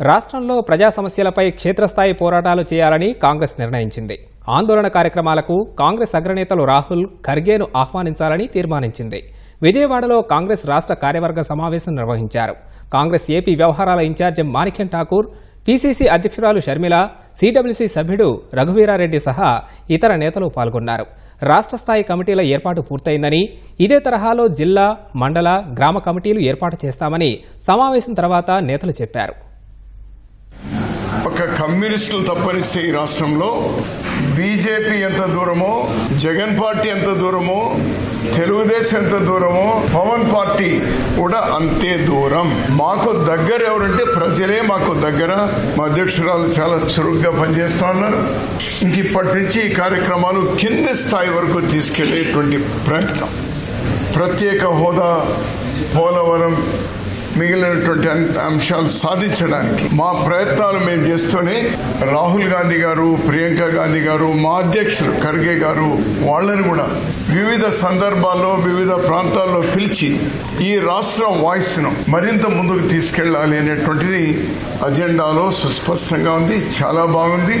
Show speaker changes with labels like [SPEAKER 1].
[SPEAKER 1] రాష్ట్రంలో ప్రజా సమస్యలపై క్షేత్రస్థాయి పోరాటాలు చేయాలని కాంగ్రెస్ నిర్ణయించింది. ఆందోళన కార్యక్రమాలకు కాంగ్రెస్ అగ్రనేతలు రాహుల్ ఖర్గేను ఆహ్వానించాలని తీర్మానించింది. విజయవాడలో కాంగ్రెస్ రాష్ట్ర కార్యవర్గ సమావేశం నిర్వహించారు. కాంగ్రెస్ ఏపీ వ్యవహారాల ఇన్ఛార్జి మాణిక్యం ఠాకూర్ పీసీసీ అధ్యక్షురాలు షర్మిల సిడబ్ల్యూసీ సభ్యుడు రఘువీరారెడ్డి సహా ఇతర నేతలు పాల్గొన్నారు. రాష్ట్ర స్థాయి కమిటీల ఏర్పాటు పూర్తయిందని ఇదే తరహాలో జిల్లా మండల గ్రామ కమిటీలు ఏర్పాటు చేస్తామని సమావేశం తర్వాత నేతలు చెప్పారు.
[SPEAKER 2] ఒక కమ్యూనిస్టులు తప్పనిస్తే ఈ రాష్ట్రంలో. బీజేపీ ఎంత దూరమో జగన్ పార్టీ ఎంత దూరమో తెలుగుదేశం ఎంత దూరమో పవన్ పార్టీ కూడా అంతే దూరం. మాకు దగ్గర ఎవరంటే ప్రజలే మాకు దగ్గర. మా అధ్యక్షురాలు చాలా చురుగ్గా పనిచేస్తా ఉన్నారు. ఇంక ఇప్పటి నుంచి ఈ కార్యక్రమాలు కింది స్థాయి వరకు తీసుకెళ్ళేటువంటి ప్రయత్నం. ప్రత్యేక హోదా పోలవరం మిగిలినటువంటి అంశాలు సాధించడానికి. మా ప్రయత్నాలు మేము చేస్తూనే రాహుల్ గాంధీ గారు ప్రియాంక గాంధీ గారు మా అధ్యక్షులు ఖర్గే గారు వాళ్ళని కూడా వివిధ సందర్భాల్లో వివిధ ప్రాంతాల్లో పిలిచి ఈ రాష్ట్ర వాయిస్ను మరింత ముందుకు తీసుకెళ్ళాలి అనేటువంటిది అజెండాలో సుస్పష్టంగా ఉంది చాలా బాగుంది.